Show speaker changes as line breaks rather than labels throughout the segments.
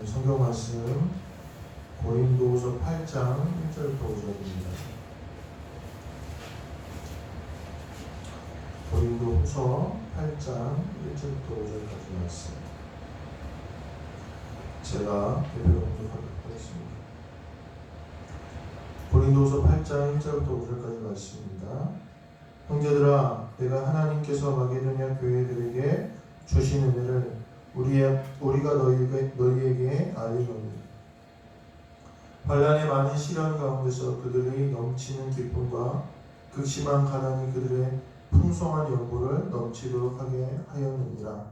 네, 성경 말씀 고린도후서 8장 1절부터 5절입니다. 고린도후서 8장 1절부터 5절까지 말씀. 제가 대표로 공독하도록 하겠습니다. 고린도후서 8장 1절부터 5절까지 말씀입니다. 형제들아, 내가 하나님께서 마게도냐 교회들에게 주신 은혜를 우리, 우리가 너희에게, 너희에게 알리노니. 환란의 많은 시련 가운데서 그들의 넘치는 기쁨과 극심한 가난이 그들의 풍성한 연보를 넘치도록 하게 하였느니라.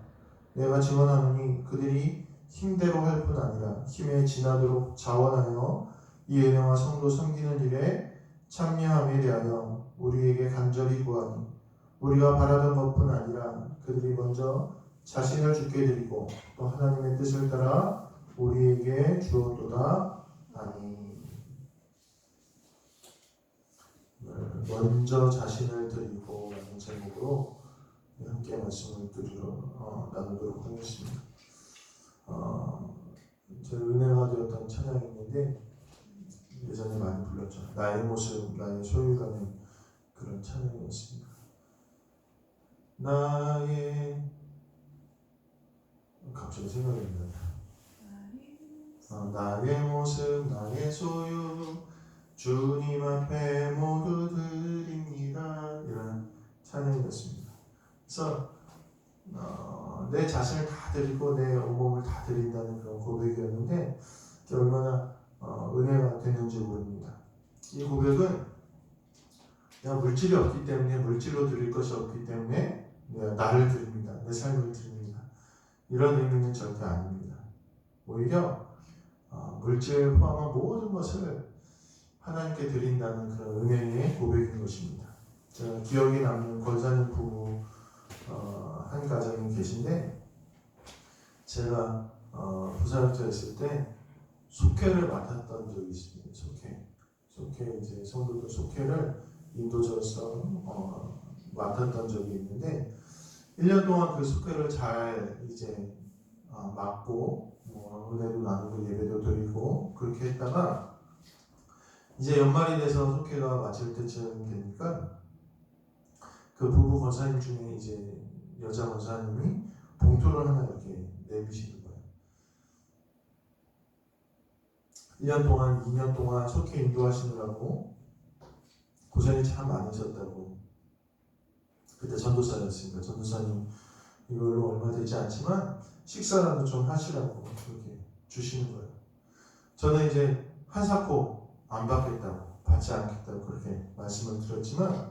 내가 증언하노니 그들이 힘대로 할 뿐 아니라 힘에 지나도록 자원하여 이 은혜와 성도 섬기는 일에 참여함에 대하여 우리에게 간절히 구하니 우리가 바라던 것뿐 아니라 그들이 먼저 자신을 죽게 드리고 또 하나님의 뜻을 따라 우리에게 주었도다 아니 먼저 자신을 드리고 라는 제목으로 함께 말씀을 드리러 어, 나누도록 하겠습니다. 어, 제 은혜가 되었던 찬양이 있는데 예전에 많이 불렀죠. 나의 모습, 나의 소유라는 그런 찬양이었습니다. 나의 갑자기 생각이 안 나요. 어, 나의 모습, 나의 소유, 주님 앞에 모두 드립니다. 이런 찬양이었습니다. 그래서 어, 내 자신을 다 드리고 내 온몸을 다 드린다는 그런 고백이었는데 얼마나 어, 은혜가 되는지 모릅니다. 이 고백은 내가 물질이 없기 때문에 물질로 드릴 것이 없기 때문에 내가 나를 드립니다. 내 삶을 드립니다. 이런 의미는 절대 아닙니다. 오히려 어, 물질 포함한 모든 것을 하나님께 드린다는 그런 은혜의 고백인 것입니다. 제가 기억에 남는 권사님 부부 어, 한 가정이 계신데 제가 어, 부사역자였을 때 속회를 맡았던 적이 있습니다. 속회, 속회 이제 성도들 속회를 어, 맡았던 적이 있는데 1년 동안 그 속회를 잘 이제 어, 맡고 뭐 은혜도 나누고 예배도 드리고 그렇게 했다가 이제 연말이 돼서 속회가 마칠 때쯤 되니까 그 부부 권사님 중에 이제 여자 권사님이 봉투를 하나 이렇게 내미시는 거예요. 1년 동안, 2년 동안 속회 인도하시느라고 고생이 참 많으셨다고. 그때 전도사였으니까 전도사님 이걸로 얼마 되지 않지만 식사라도 좀 하시라고 그렇게 주시는 거예요. 저는 이제 한사코 안 받겠다고 받지 않겠다고 그렇게 말씀을 드렸지만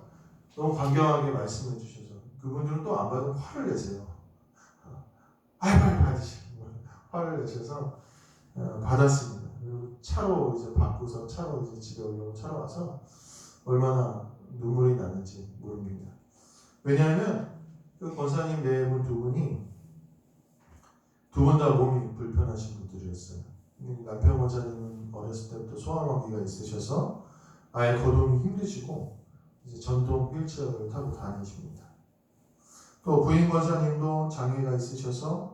너무 강경하게 말씀해 주셔서 그분들은 또 안 받으면 화를 내세요. 아이 빨리 받으시고 화를 내셔서 어, 받았습니다. 차로 이제 받고서 차로 이제 집에 올라오고 차로 와서 얼마나 눈물이 나는지 모릅니다. 왜냐하면 그 권사님 네분두 분이 두 분 다 몸이 불편하신 분들이었어요. 남편 권사님은 어렸을 때부터 소아마비가 있으셔서 아예 거동이 힘드시고 이제 전동 휠체어를 타고 다니십니다. 또 부인 권사님도 장애가 있으셔서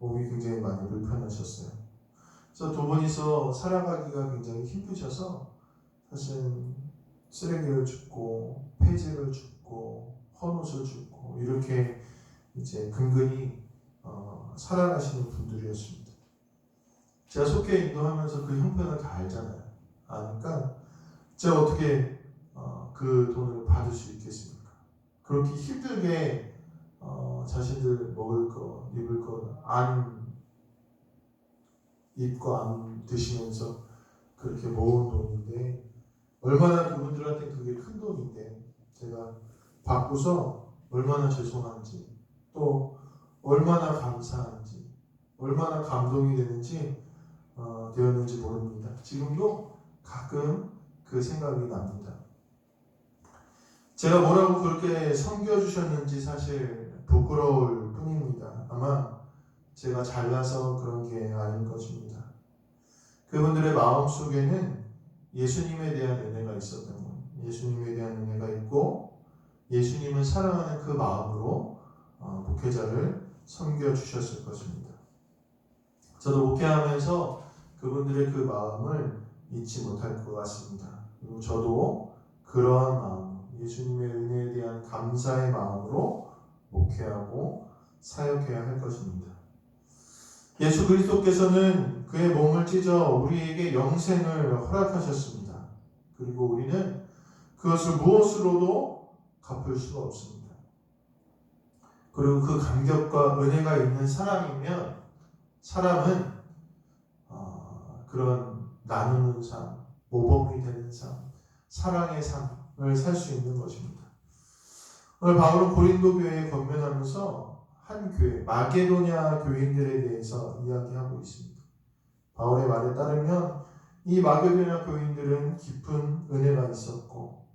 몸이 굉장히 많이 불편하셨어요. 그래서 두 분이서 살아가기가 굉장히 힘드셔서 사실 쓰레기를 줍고 폐지를 줍고 헌 옷을 줍고 이렇게 이제 근근히 어, 살아가시는 분들이었습니다. 제가 속해 인도하면서 그 형편을 다 알잖아요. 아니까 제가 어떻게 어, 그 돈을 받을 수 있겠습니까? 그렇게 힘들게 어, 자신들 먹을 거, 입을 거 안 입고 안 드시면서 그렇게 모은 돈인데 얼마나 그분들한테 그게 큰 돈인데 제가 받고서 얼마나 죄송한지 또 얼마나 감사한지 얼마나 감동이 되는지 어, 되었는지 모릅니다. 지금도 가끔 그 생각이 납니다. 제가 뭐라고 그렇게 섬겨주셨는지 사실 부끄러울 뿐입니다. 아마 제가 잘나서 그런 게 아닐 것입니다. 그분들의 마음 속에는 예수님에 대한 은혜가 있었던 거예요. 예수님에 대한 은혜가 있고 예수님을 사랑하는 그 마음으로 어, 목회자를 섬겨 주셨을 것입니다. 저도 목회하면서 그분들의 그 마음을 잊지 못할 것 같습니다. 그리고 저도 그러한 마음, 예수님의 은혜에 대한 감사의 마음으로 목회하고 사역해야 할 것입니다. 예수 그리스도께서는 그의 몸을 찢어 우리에게 영생을 허락하셨습니다. 그리고 우리는 그것을 무엇으로도 갚을 수가 없습니다. 그리고 그 감격과 은혜가 있는 사람이면 사람은 어, 그런 나누는 삶, 모범이 되는 삶, 사랑의 삶을 살 수 있는 것입니다. 오늘 바울은 고린도 교회에 건면하면서 한 교회, 마게도냐 교인들에 대해서 이야기하고 있습니다. 바울의 말에 따르면 이 마게도냐 교인들은 깊은 은혜가 있었고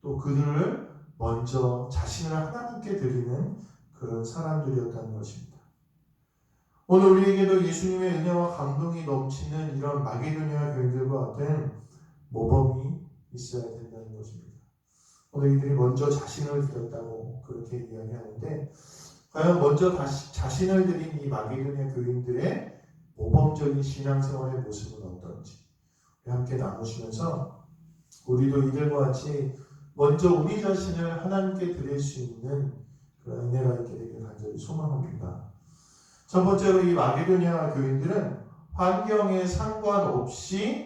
또 그들을 먼저 자신을 하나님께 드리는 그런 사람들이었다는 것입니다. 오늘 우리에게도 예수님의 은혜와 감동이 넘치는 이런 마게도냐 교인들과 같은 모범이 있어야 된다는 것입니다. 오늘 이들이 먼저 자신을 드렸다고 그렇게 이야기하는데 과연 먼저 다시 자신을 드린 이 마게도냐 교인들의 모범적인 신앙생활의 모습은 어떤지 함께 나누시면서 우리도 이들과 같이 먼저 우리 자신을 하나님께 드릴 수 있는 그런 은혜가 있게 되길 간절히 소망합니다. 첫 번째로 이 마게도냐 교인들은 환경에 상관없이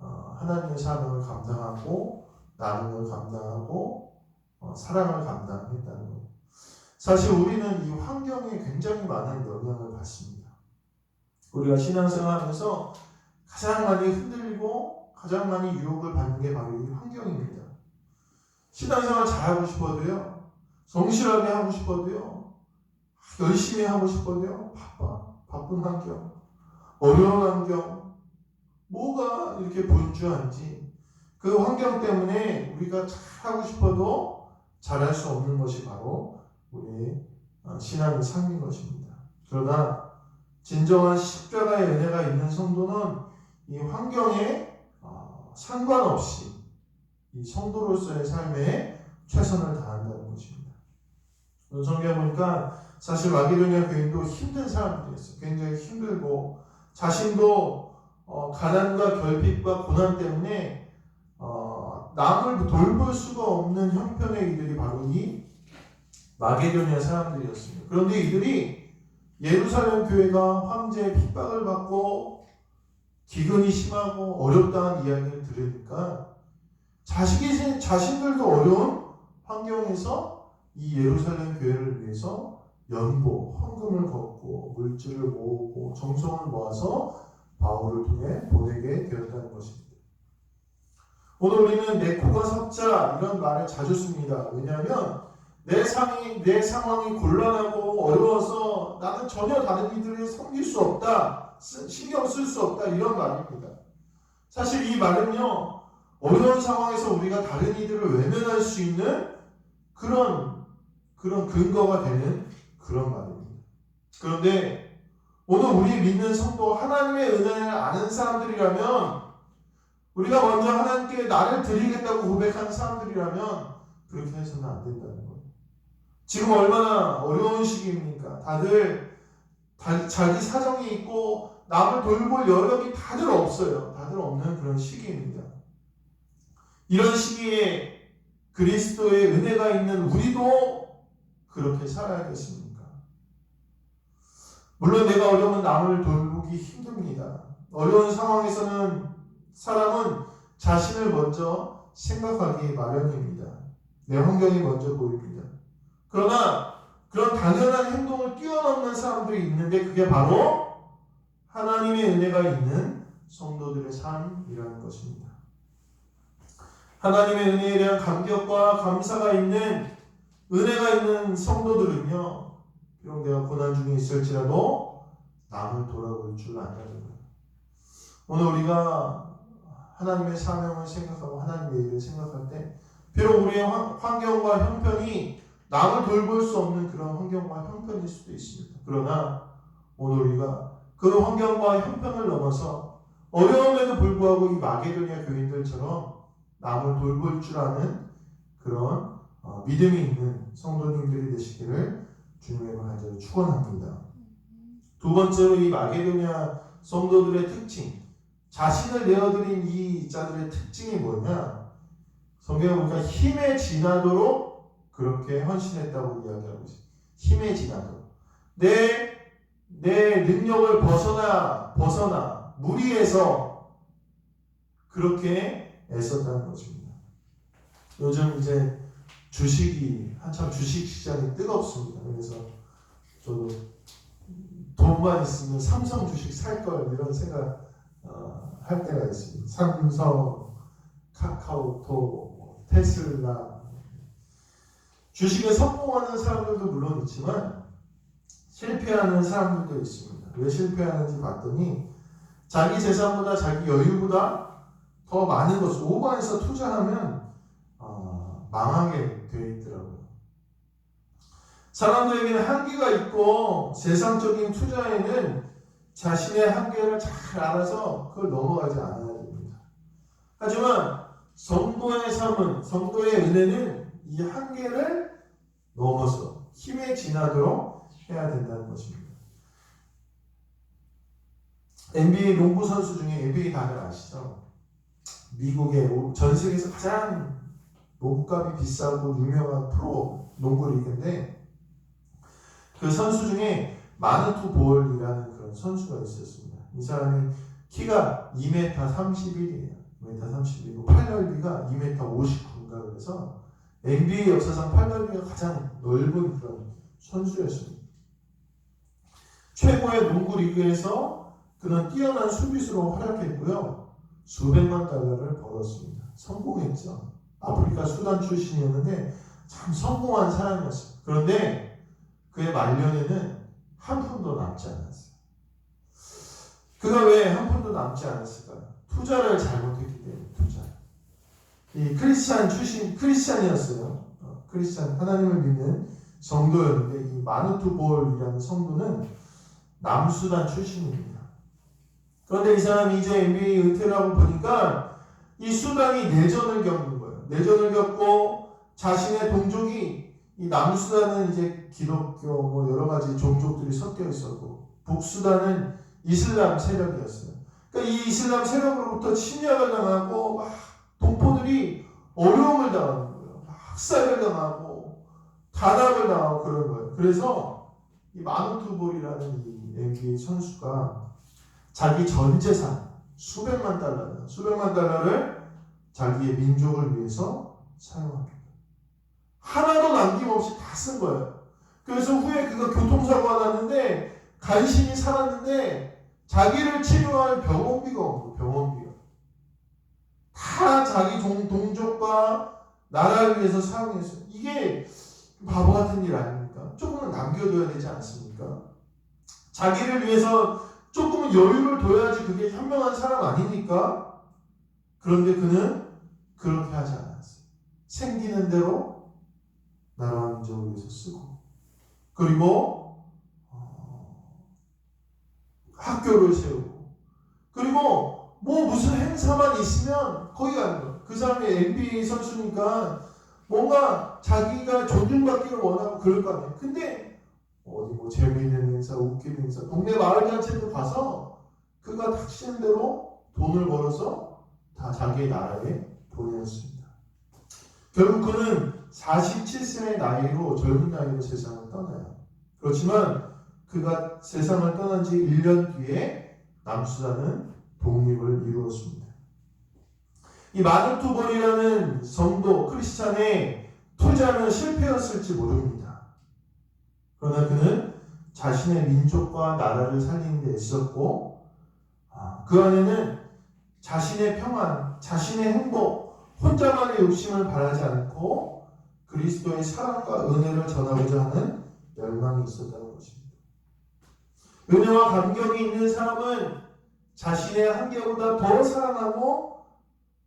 어, 하나님의 사명을 감당하고 나눔을 감당하고 어, 사랑을 감당했다는 것. 사실 우리는 이 환경에 굉장히 많은 영향을 받습니다. 우리가 신앙생활하면서 가장 많이 흔들리고 가장 많이 유혹을 받는 게 바로 이 환경입니다. 신앙생활 잘하고 싶어도요, 성실하게 하고 싶어도요, 열심히 하고 싶어도요, 바빠, 바쁜 환경, 어려운 환경, 뭐가 이렇게 분주한지. 그 환경 때문에 우리가 잘하고 싶어도 잘할 수 없는 것이 바로 우리의 어, 신앙의 삶인 것입니다. 그러나 진정한 십자가의 은혜가 있는 성도는 이 환경에 어, 상관없이 이 성도로서의 삶에 최선을 다한다는 것입니다. 성경 보니까 사실 마게도냐 교인도 힘든 사람들이었어요. 굉장히 힘들고 자신도 어, 가난과 결핍과 고난 때문에 어, 남을 돌볼 수가 없는 형편의 이들이 바로 이 마게도냐 사람들이었습니다. 그런데 이들이 예루살렘 교회가 황제의 핍박을 받고 기근이 심하고 어렵다는 이야기를 들으니까 자식이 자신들도 어려운 환경에서 이 예루살렘 교회를 위해서 연보, 헌금을 걷고 물질을 모으고 정성을 모아서 바울을 통해 보내게 되었다는 것입니다. 오늘 우리는 내 코가 석자 이런 말을 자주 씁니다. 왜냐하면 내 상황이 내 상황이 곤란하고 어려워서 나는 전혀 다른 이들을 섬길 수 없다, 신경 쓸 수 없다 이런 말입니다. 사실 이 말은요 어려운 상황에서 우리가 다른 이들을 외면할 수 있는 그런 그런 근거가 되는 그런 말입니다. 그런데 오늘 우리 믿는 성도 하나님의 은혜를 아는 사람들이라면 우리가 먼저 하나님께 나를 드리겠다고 고백하는 사람들이라면 그렇게 해서는 안 된다는 거예요. 지금 얼마나 어려운 시기입니까? 다들 다, 자기 사정이 있고 남을 돌볼 여력이 다들 없어요. 다들 없는 그런 시기입니다. 이런 시기에 그리스도의 은혜가 있는 우리도 그렇게 살아야겠습니까? 물론 내가 어려우면 남을 돌보기 힘듭니다. 어려운 상황에서는 사람은 자신을 먼저 생각하기 마련입니다. 내 환경이 먼저 보입니다. 그러나 그런 당연한 행동을 뛰어넘는 사람들이 있는데 그게 바로 하나님의 은혜가 있는 성도들의 삶이라는 것입니다. 하나님의 은혜에 대한 감격과 감사가 있는 은혜가 있는 성도들은요, 비록 내가 고난 중에 있을지라도 남을 돌아볼 줄 안다는 거예요. 오늘 우리가 하나님의 사명을 생각하고 하나님의 일을 생각할 때 비록 우리의 환경과 형편이 남을 돌볼 수 없는 그런 환경과 형편일 수도 있습니다. 그러나 오늘 우리가 그 환경과 형편을 넘어서 어려움에도 불구하고 이 마게도냐 교인들처럼 남을 돌볼 줄 아는 그런 어, 믿음이 있는 성도님들이 되시기를 주님의 간절히 축원합니다. 두 번째로 이 마게도냐 성도들의 특징, 자신을 내어드린 이 자들의 특징이 뭐냐? 성경에 보니까 힘에 지나도록 그렇게 헌신했다고 이야기하고 있어요. 힘에 지나도록. 내, 내 능력을 벗어나, 벗어나, 무리해서 그렇게 애썼다는 것입니다. 요즘 이제 주식이, 한참 주식 시장이 뜨겁습니다. 그래서 저도 돈만 있으면 삼성 주식 살 걸 이런 생각 어, 할 때가 있습니다. 삼성, 카카오톡, 뭐, 테슬라 주식에 성공하는 사람들도 물론 있지만 실패하는 사람들도 있습니다. 왜 실패하는지 봤더니 자기 재산보다 자기 여유보다 더 많은 것을 오버해서 투자하면 어, 망하게 되어 있더라고요. 사람들에게는 한계가 있고 세상적인 투자에는 자신의 한계를 잘 알아서 그걸 넘어가지 않아야 됩니다. 하지만 성도의 삶은 성도의 은혜는 이 한계를 넘어서 힘에 지나도록 해야 된다는 것입니다. NBA 농구 선수 중에 NBA 다들 아시죠? 미국의 전 세계에서 가장 몸값이 비싸고 유명한 프로 농구 리그인데 그 선수 중에 마누투 볼이라는 그런 선수가 있었습니다. 이 사람이 키가 2m 31이에요. 2m 31이고 팔넓이가 2m 59인가 그래서 NBA 역사상 팔넓이가 가장 넓은 그런 선수였습니다. 최고의 농구 리그에서 그는 뛰어난 수비수로 활약했고요. 수백만 달러를 벌었습니다. 성공했죠. 아프리카 수단 출신이었는데 참 성공한 사람이었어요. 그런데 그의 말년에는 한 푼도 남지 않았어요. 그가 왜 한 푼도 남지 않았을까요? 투자를 잘못했기 때문에 투자. 이 크리스찬 출신 크리스찬이었어요. 어, 크리스찬 하나님을 믿는 성도였는데 이 마누투볼이라는 성도는 남수단 출신입니다. 그런데 이 사람이 이제 NBA 은퇴를 하고 보니까 이 수단이 내전을 겪는 거예요. 내전을 겪고 자신의 동족이 이 남수단은 이제 기독교 뭐 여러 가지 종족들이 섞여 있었고 북수단은 이슬람 세력이었어요. 그러니까 이 이슬람 세력으로부터 침략을 당하고 막 동포들이 어려움을 당하는 거예요. 학살을 당하고 단합을 당하고 그런 거예요. 그래서 이 마누투볼이라는 이 NBA 선수가 자기 전 재산 수백만 달러, 수백만 달러를 자기의 민족을 위해서 사용합니다. 하나도 남김없이 다 쓴 거예요. 그래서 후에 그가 교통사고가 났는데 간신히 살았는데 자기를 치료할 병원비가 없고 병원비가 다 자기 종, 동족과 나라를 위해서 사용했어요. 이게 바보 같은 일 아닙니까? 조금은 남겨둬야 되지 않습니까? 자기를 위해서 조금은 여유를 둬야지 그게 현명한 사람 아닙니까? 그런데 그는 그렇게 하지 않았어요. 생기는 대로 나라와 민족을 위해서 쓰고 그리고 어, 학교를 세우고 그리고 뭐 무슨 행사만 있으면 거기 가는 거예요. 그 사람이 NBA 선수니까 뭔가 자기가 존중받기를 원하고 그럴 거 아니에요. 근데 어디 뭐 재미있는 행사, 웃기는 행사, 동네 마을 잔치도 가서 그가 닥치는 대로 돈을 벌어서 다 자기의 나라에 보내었습니다. 결국 그는 47세의 나이로 젊은 나이로 세상을 떠나요. 그렇지만 그가 세상을 떠난 지 1년 뒤에 남수단은 독립을 이루었습니다. 이 마누투볼이라는 성도 크리스찬의 투자는 실패였을지 모릅니다. 그러나 그는 자신의 민족과 나라를 살리는 데 애썼고 아, 그 안에는 자신의 평안, 자신의 행복, 혼자만의 욕심을 바라지 않고 그리스도의 사랑과 은혜를 전하고자 하는 열망이 있었다는 것입니다. 은혜와 감격이 있는 사람은 자신의 한계보다 더 사랑하고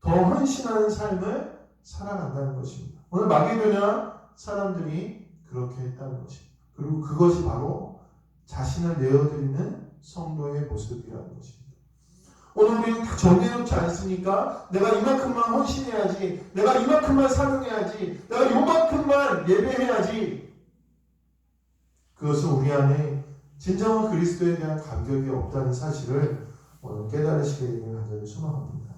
더 헌신하는 삶을 살아간다는 것입니다. 오늘 마게도냐 사람들이 그렇게 했다는 것입니다. 그리고 그것이 바로 자신을 내어드리는 성도의 모습이라는 것입니다. 오늘 우리는 다 정해놓지 않습니까? 내가 이만큼만 헌신해야지, 내가 이만큼만 사용해야지, 내가 이만큼만 예배해야지. 그것은 우리 안에 진정한 그리스도에 대한 감격이 없다는 사실을 오늘 깨달으시게 되길 간절히 소망합니다.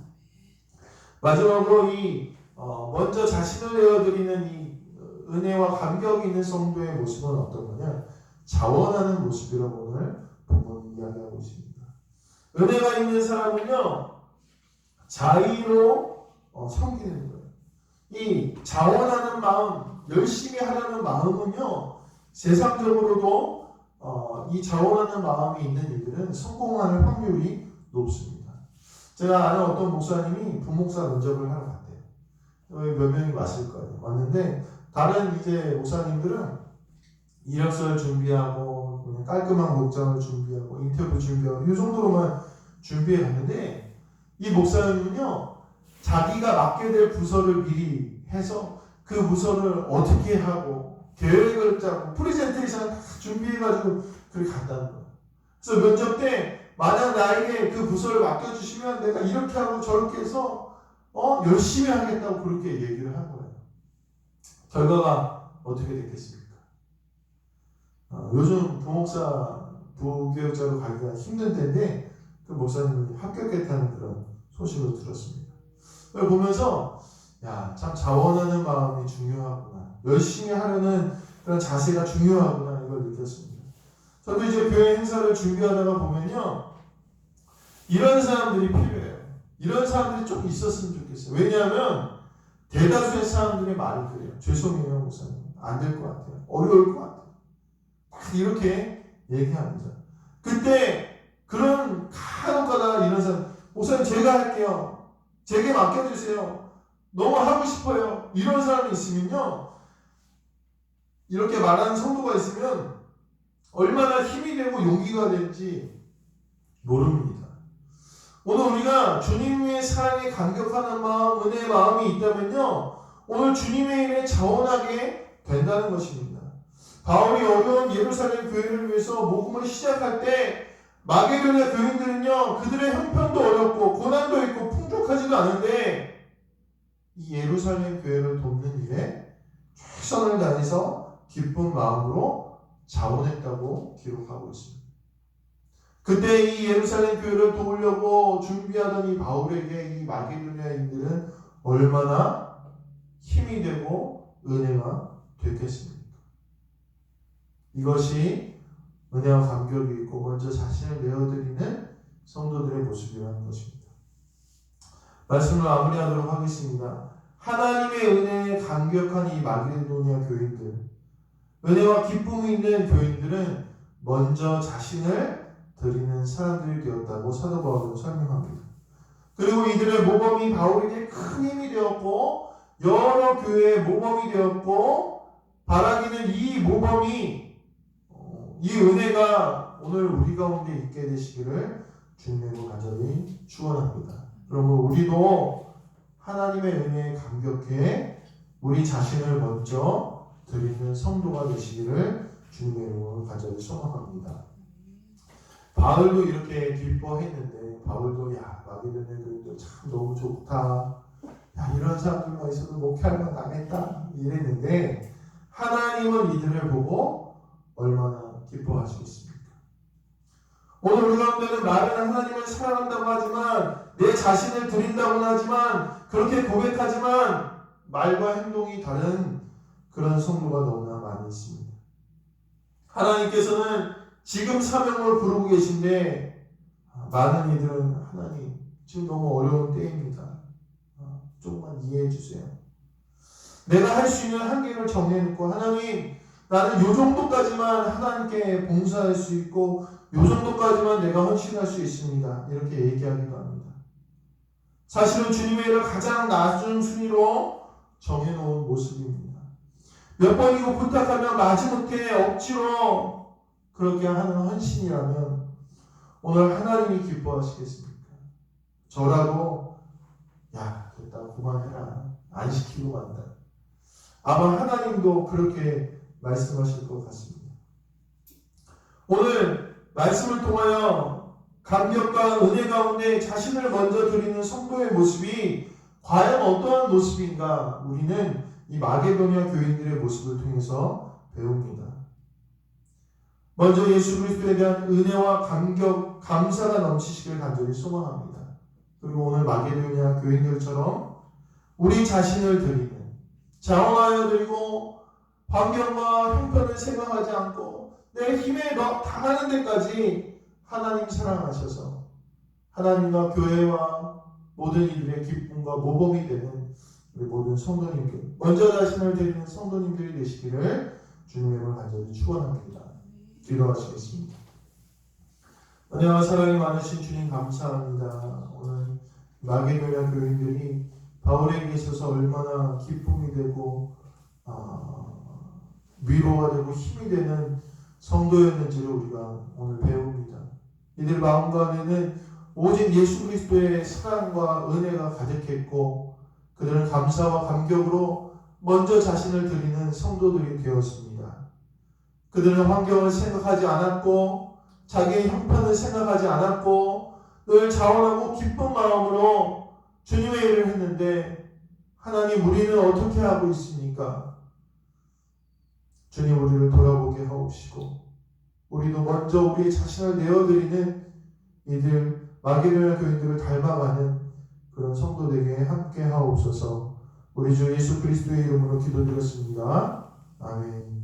마지막으로 이 어, 먼저 자신을 내어드리는 이 은혜와 감격이 있는 성도의 모습은 어떤 거냐? 자원하는 모습이라고 오늘 본문이 이야기하고 있습니다. 은혜가 있는 사람은요 자의로 어, 섬기는 거예요. 이 자원하는 마음, 열심히 하려는 마음은요 세상적으로도 어, 이 자원하는 마음이 있는 일들은 성공할 확률이 높습니다. 제가 아는 어떤 목사님이 부목사 면접을 하러 갔대요. 여기 몇 명이 왔을 거예요. 왔는데 다른 이제 목사님들은 이력서를 준비하고 깔끔한 목장을 준비하고 인터뷰 준비하고 이 정도로만 준비해 갔는데 이 목사님은요 자기가 맡게 될 부서를 미리 해서 그 부서를 어떻게 하고 계획을 짜고 프레젠테이션 다 준비해가지고 그렇게 갔다는 거예요. 그래서 면접 때 만약 나에게 그 부서를 맡겨주시면 내가 이렇게 하고 저렇게 해서 어 열심히 하겠다고 그렇게 얘기를 한 거예요. 결과가 어떻게 됐겠습니까? 어, 요즘 부목사 부교육자로 가기가 힘든 때인데 그 목사님이 합격했다는 그런 소식을 들었습니다. 그걸 보면서 야 참 자원하는 마음이 중요하구나 열심히 하려는 그런 자세가 중요하구나 이걸 느꼈습니다. 저도 이제 교회 행사를 준비하다가 보면요 이런 사람들이 필요해요. 이런 사람들이 좀 있었으면 좋겠어요. 왜냐하면 대다수의 사람들의 말이 그래요. 죄송해요 목사님 안 될 것 같아요. 어려울 것 같아요. 딱 이렇게 얘기합니다. 그때 그런 간혹 가다 이런 사람 목사님 제가 할게요. 제게 맡겨주세요. 너무 하고 싶어요. 이런 사람이 있으면요. 이렇게 말하는 성도가 있으면 얼마나 힘이 되고 용기가 될지 모릅니다. 오늘 우리가 주님의 사랑에 감격하는 마음, 은혜의 마음이 있다면요. 오늘 주님의 일에 자원하게 된다는 것입니다. 바울이 어려운 예루살렘 교회를 위해서 복음을 시작할 때 마게도냐 교인들은요 그들의 형편도 어렵고 고난도 있고 풍족하지도 않은데 이 예루살렘 교회를 돕는 일에 최선을 다해서 기쁜 마음으로 자원했다고 기록하고 있습니다. 그때 이 예루살렘 교회를 도우려고 준비하던 이 바울에게 이 마게도냐인들은 얼마나 힘이 되고 은혜가 됐겠습니까? 이것이 은혜와 감격이 있고 먼저 자신을 내어드리는 성도들의 모습이라는 것입니다. 말씀을 마무리하도록 하겠습니다. 하나님의 은혜에 감격한 이 마게도니아 교인들, 은혜와 기쁨이 있는 교인들은 먼저 자신을 드리는 사람들이 되었다고 사도 바울은 설명합니다. 그리고 이들의 모범이 바울에게 큰 힘이 되었고 여러 교회의 모범이 되었고 바라기는 이 모범이 어, 이 은혜가 오늘 우리 가운데 있게 되시기를 주님으로 간절히 축원합니다. 그러므로 우리도 하나님의 은혜에 감격해 우리 자신을 먼저 드리는 성도가 되시기를 주님의 이름으로 간절히 소망합니다. 바울도 이렇게 기뻐했는데 바울도 야 마게도냐 교인들 참 너무 좋다. 야 이런 사람들만 있어도 목회할 만 나겠다 이랬는데 하나님은 이들을 보고 얼마나 기뻐하시겠습니까? 오늘 우리 가운데는 말은 하나님을 사랑한다고 하지만 내 자신을 드린다고 하지만 그렇게 고백하지만 말과 행동이 다른 그런 성도가 너무나 많이 있습니다. 하나님께서는 지금 사명을 부르고 계신데 많은 이들은 하나님 지금 너무 어려운 때입니다. 아, 조금만 이해해 주세요. 내가 할 수 있는 한계를 정해놓고 하나님 나는 요 정도까지만 하나님께 봉사할 수 있고 요 정도까지만 내가 헌신할 수 있습니다. 이렇게 얘기하기도 합니다. 사실은 주님의 일을 가장 낮은 순위로 정해놓은 모습입니다. 몇 번이고 부탁하면 마지못해 억지로 그렇게 하는 헌신이라면 오늘 하나님이 기뻐하시겠습니까? 저라도 야 됐다 그만해라 안 시키고 만다. 아마 하나님도 그렇게 말씀하실 것 같습니다. 오늘 말씀을 통하여 감격과 은혜 가운데 자신을 먼저 드리는 성도의 모습이 과연 어떠한 모습인가 우리는 이 마게도냐 교인들의 모습을 통해서 배웁니다. 먼저 예수 그리스도에 대한 은혜와 감격, 감사가 넘치시길 간절히 소망합니다. 그리고 오늘 마게도냐 교인들처럼 우리 자신을 드리는 자원하여 드리고 환경과 형편을 생각하지 않고 내 힘에 너 당하는 데까지 하나님 사랑하셔서 하나님과 교회와 모든 이들의 기쁨과 모범이 되는 우리 모든 성도님들 먼저 자신을 드리는 성도님들이 되시기를 주님의 이름을 간절히 축원합니다. 기도하시겠습니다. 은혜와 사랑이 많으신 주님 감사합니다. 오늘 마게도냐 교인들이 바울에게 있어서 얼마나 기쁨이 되고 아, 위로가 되고 힘이 되는 성도였는지를 우리가 오늘 배웁니다. 이들 마음 가운데는 오직 예수 그리스도의 사랑과 은혜가 가득했고 그들은 감사와 감격으로 먼저 자신을 드리는 성도들이 되었습니다. 그들은 환경을 생각하지 않았고 자기의 형편을 생각하지 않았고 늘 자원하고 기쁜 마음으로 주님의 일을 했는데 하나님 우리는 어떻게 하고 있습니까? 주님 우리를 돌아보게 하옵시고 우리도 먼저 우리 자신을 내어드리는 이들 마게도냐 교인들을 닮아가는 그런 성도들에게 함께 하옵소서 우리 주 예수 그리스도의 이름으로 기도드렸습니다. 아멘